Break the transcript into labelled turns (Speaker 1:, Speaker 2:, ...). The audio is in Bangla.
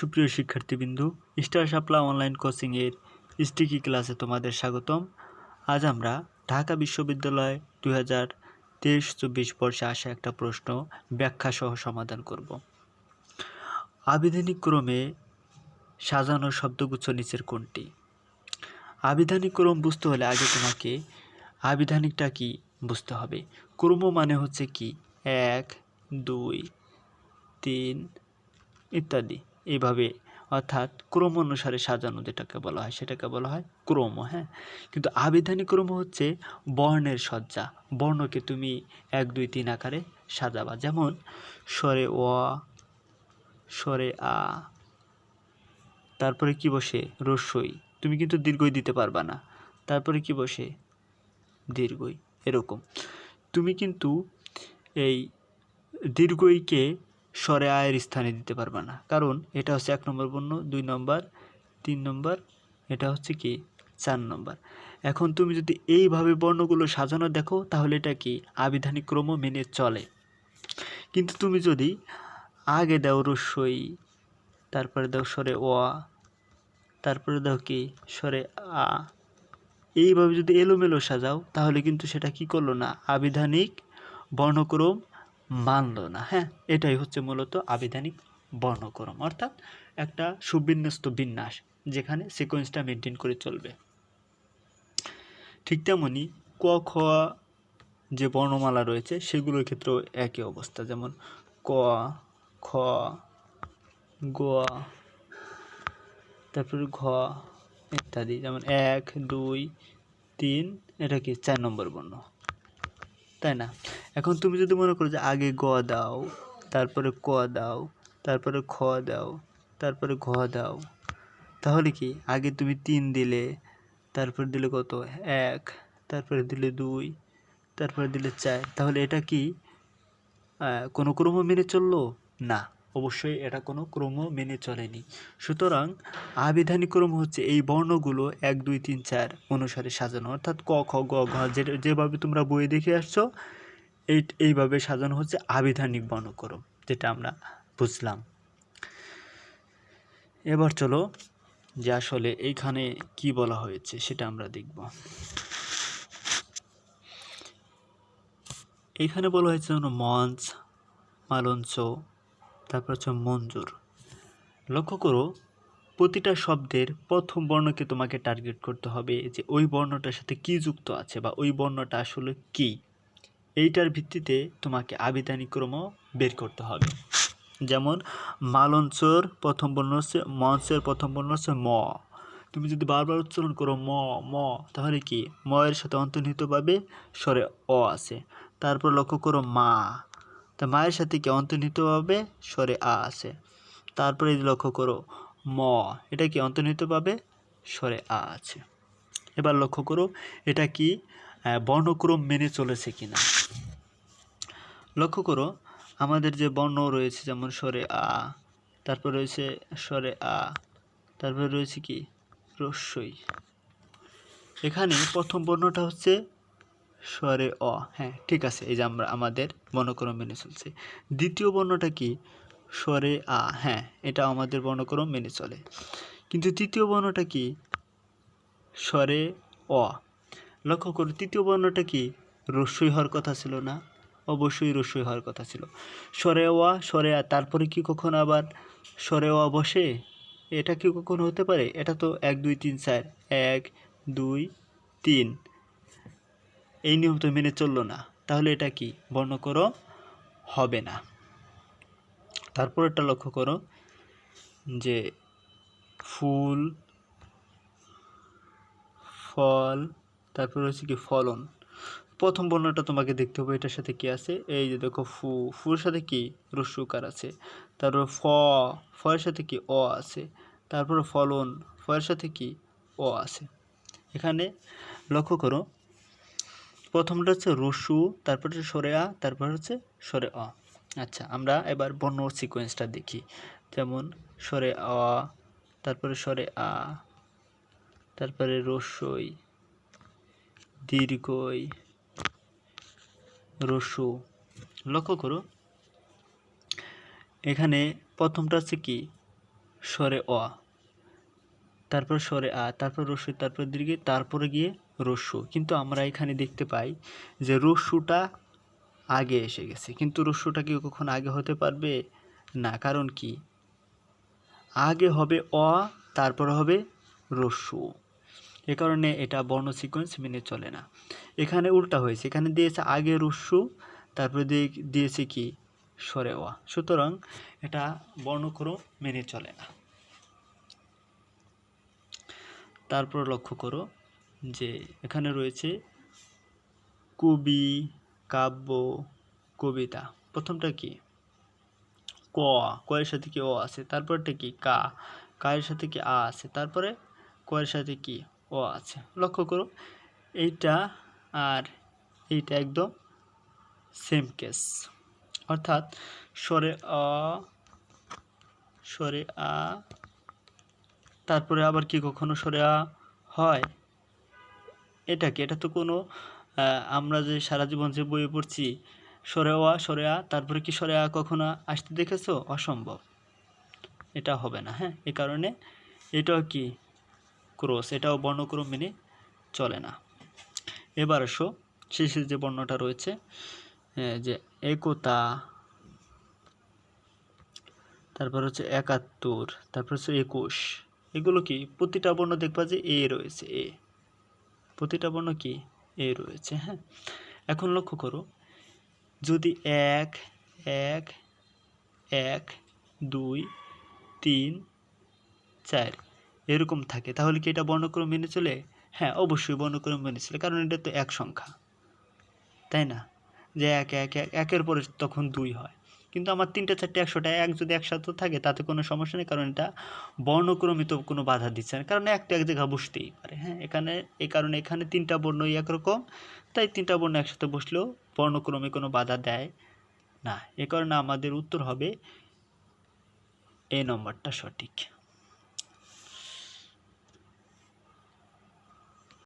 Speaker 1: সুপ্রিয় শিক্ষার্থীবৃন্দু, স্টার সাপ্লা অনলাইন কোচিংয়ের স্টিকি ক্লাসে তোমাদের স্বাগতম। আজ আমরা ঢাকা বিশ্ববিদ্যালয় দুই হাজার তেইশ চব্বিশ বর্ষে আসা একটা প্রশ্ন ব্যাখ্যা সহ সমাধান করব। আবিধানিক ক্রমে সাজানো শব্দগুচ্ছ নিচের কোনটি? আবিধানিক ক্রম বুঝতে হলে আগে তোমাকে আবিধানিকটা কি বুঝতে হবে। ক্রম মানে হচ্ছে কি? এক, দুই, তিন ইত্যাদি। এইভাবে, অর্থাৎ ক্রম অনুসারে সাজানো যেটাকে বলা হয়, সেটাকে বলা হয় ক্রম হ্যাঁ? কিন্তু আবিধানিক ক্রম হচ্ছে বর্ণের সজ্জা। বর্ণকে তুমি এক, দুই, তিন আকারে সাজাবা। যেমন, স্বরে অ স্বরে আ, তারপরে কি বসে? রস্যই। তুমি কিন্তু দীর্ঘই দিতে পারবা না। তারপরে কি বসে? দীর্ঘই। এরকম। তুমি কিন্তু এই দীর্ঘইকে স্বরে আয়ের স্থানে দিতে পারবে না। কারণ এটা হচ্ছে এক নম্বর বর্ণ দুই নম্বর, তিন নম্বর, এটা হচ্ছে কি? চার নম্বর। এখন তুমি যদি এইভাবে বর্ণগুলো সাজানো দেখো, তাহলে এটা কি? আবিধানিক ক্রম মেনে চলে। কিন্তু তুমি যদি আগে দাও রস্যই তারপরে দাও স্বরে অ, তারপরে দাও কি? স্বরে আ। এইভাবে যদি এলোমেলো সাজাও, তাহলে কিন্তু সেটা কি করল না? আবিধানিক বর্ণক্রম মানলো না হ্যাঁ? এটাই হচ্ছে মূলত আবিধানিক বর্ণক্রম। অর্থাৎ একটা সুবিন্যস্ত বিন্যাস যেখানে সিকোয়েন্সটা মেনটেন করে চলবে। ঠিক তেমনই ক, খ যে বর্ণমালা রয়েছে, সেগুলোর ক্ষেত্রেও একই অবস্থা। যেমন ক, খ, গ, তারপরে ঘ ইত্যাদি। যেমন এক, দুই, তিন, এটা কি? চার নম্বর বর্ণ। তাই না? এখন তুমি যদি মনে করো যে আগে গ দাও, তারপরে ক দাও, তারপরে খ দাও, তারপরে ঘ দাও, তাহলে কি? আগে তুমি তিন দিলে, তারপর দিলে কত? এক, তারপরে দিলে দুই, তারপরে দিলে চার, তাহলে এটা কি কোনো ক্রম মেনে চলল? না। অবশ্যই এটা কোনো ক্রম মেনে চলেনি। সুতরাং আবিধানিক ক্রম হচ্ছে এই বর্ণগুলো এক, দুই, তিন, চার অনুসারে সাজানো। অর্থাৎ ক, খ, গ, ঘ যেভাবে তোমরা বইয়ে দেখে আসছো, এই, এইভাবে সাজানো হচ্ছে আবিধানিক বর্ণক্রম, যেটা আমরা বুঝলাম। এবার চলো যে আসলে এইখানে কি বলা হয়েছে সেটা আমরা দেখব। এইখানে বলা হয়েছে যেন মঞ্চ, মালঞ্চ তারপর হচ্ছে মঞ্জুর। লক্ষ্য করো, প্রতিটা শব্দের প্রথম বর্ণকে তোমাকে টার্গেট করতে হবে যে ওই বর্ণটার সাথে কি যুক্ত আছে বা ওই বর্ণটা আসলে কি। এইটার ভিত্তিতে তোমাকে আবিধানিক ক্রম বের করতে হবে। যেমন, মালঞ্চর প্রথম বর্ণ হচ্ছে, মঞ্চের প্রথম বর্ণ হচ্ছে ম। তুমি যদি বারবার উচ্চারণ করো ম ম, তাহলে কি? ম এর সাথে অন্তর্নিহিতভাবে স্বরে অ আছে। তারপর লক্ষ্য করো মা। তা মায়ের সাথে কি অন্তর্নিহিতভাবে স্বরে আ আছে? তারপরে লক্ষ্য করো, ম, এটা কি অন্তর্নিহিতভাবে স্বরে আ আছে। এবার লক্ষ্য করো, এটা কি বর্ণক্রম মেনে চলেছে কিনা। লক্ষ্য করো, আমাদের যে বর্ণ রয়েছে, যেমন স্বরে আ, তারপর রয়েছে স্বরে আ, তারপরে রয়েছে কি, রস্যই। এখানে প্রথম বর্ণটা হচ্ছে স্বরে অ। হ্যাঁ ঠিক আছে, এই যে আমরা আমাদের বর্ণক্রম মেনে চলছে। দ্বিতীয় বর্ণটা কি? স্বরে আ। হ্যাঁ এটা আমাদের বর্ণক্রম মেনে চলে। কিন্তু তৃতীয় বর্ণটা কি? স্বরে অ। লক্ষ্য করো তৃতীয় বর্ণটা কি? রস্যই হওয়ার কথা ছিল না? অবশ্যই রস্যই হওয়ার কথা ছিল। স্বরে ওয়া স্বরে আ, তারপরে কি কখনো আবার? স্বরে অ বসে? এটা কি কখনো হতে পারে? এটা তো এক, দুই, তিন, চার। এক, দুই, তিন। এই নিয়ম তো মেনে চলল না, তাহলে এটা কি? বর্ণক্রম হবে না। তারপর একটা লক্ষ্য করো, যে ফুল, ফল, তারপর হচ্ছে কি ফলন। প্রথম বর্ণটা তোমাকে দেখতে হবে, এটার সাথে কি আছে? এই যে দেখো ফু, ফুর সাথে কি? রস্যুকার আছে। তারপর ফ, ফয়ের সাথে কি? অ আছে। তারপর ফলন, ফয়ের সাথে কি? অ আছে। এখানে লক্ষ্য করো প্রথমটা হচ্ছে রসু, তারপর হচ্ছে সরে আ, তারপর হচ্ছে সরে অ। আচ্ছা আমরা এবার বর্ণ সিকোয়েন্সটা দেখি। যেমন সরে অ, তারপরে সরে আ, তারপরে রসই, দীর্ঘই, রসু। লক্ষ্য করো। এখানে প্রথমটা হচ্ছে কি? সরে অ। তারপর সরে আ তারপর রস্যু তারপর দীর্ঘে তারপরে গিয়ে রস্যু কিন্তু আমরা এখানে দেখতে পাই যে রস্যুটা আগে এসে গেছে। কিন্তু রস্যুটা কি কখন আগে হতে পারবে? না, কারণ কি? আগে হবে অ, তারপর হবে রস্যু এ কারণে এটা বর্ণ সিকোয়েন্স মেনে চলে না। এখানে উল্টা হয়েছে। এখানে দিয়েছে আগে রস্যু তারপরে দিয়ে, দিয়েছে কি? সরে অ। সুতরাং এটা বর্ণক্রম মেনে চলে না। তারপর লক্ষ্য করো যে এখানে রয়েছে কবি, কাব্য, কবিতা। প্রথমটা কি? ক, কয়ের সাথে কি অ আছে? তারপরটা কি? কা। কায়ের সাথে কি আ আছে? তারপরে কয়ের সাথে কি ও আছে? লক্ষ্য করো, এইটা আর এইটা একদম সেম কেস অর্থাৎ স্বরে অ স্বরে আ তারপরে আবার কি কখনো স্বরে আ হয়? এটা কি? এটা তো কোনো আমরা যে সারা জীবন যে বইয়ে পড়ছি সরে আ সরে আ তারপরে কি সরে আ কখনো আসতে দেখেছ? অসম্ভব। এটা হবে না হ্যাঁ? এ কারণে এটাও কি ক্রস এটাও বর্ণক্রম মেনে চলে না। এবার আসো শেষে যে বর্ণটা রয়েছে যে একতা, তারপর হচ্ছে একাত্তর, তারপর হচ্ছে একুশ। এগুলো কি? প্রতিটা বর্ণ দেখবা যে এ রয়েছে, এ। প্রতিটা বর্ণ কি? এ রয়েছে হ্যাঁ? এখন লক্ষ্য করো, যদি এক এক এক, দুই, তিন, চার এরকম থাকে, তাহলে কি এটা বর্ণক্রম মেনে চলে? হ্যাঁ অবশ্যই বর্ণক্রম মেনে চলে, কারণ এটা তো এক সংখ্যা। তাই না? যে এক এক এক, একের পরে তখন দুই হয়। কিন্তু আমার তিনটে, চারটে, একশোটা, এক যদি একসাথে থাকে, তাতে কোনো সমস্যা নেই, কারণ এটা বর্ণক্রমিত কোনো বাধা দিচ্ছে না। কারণ একটা, এক জায়গা বসতেই পারে হ্যাঁ? এখানে এ কারণে এখানে তিনটা বর্ণই একরকম, তাই তিনটা বর্ণ একসাথে বসলেও বর্ণক্রমে কোনো বাধা দেয় না। এ কারণে আমাদের উত্তর হবে এ নম্বরটা সঠিক।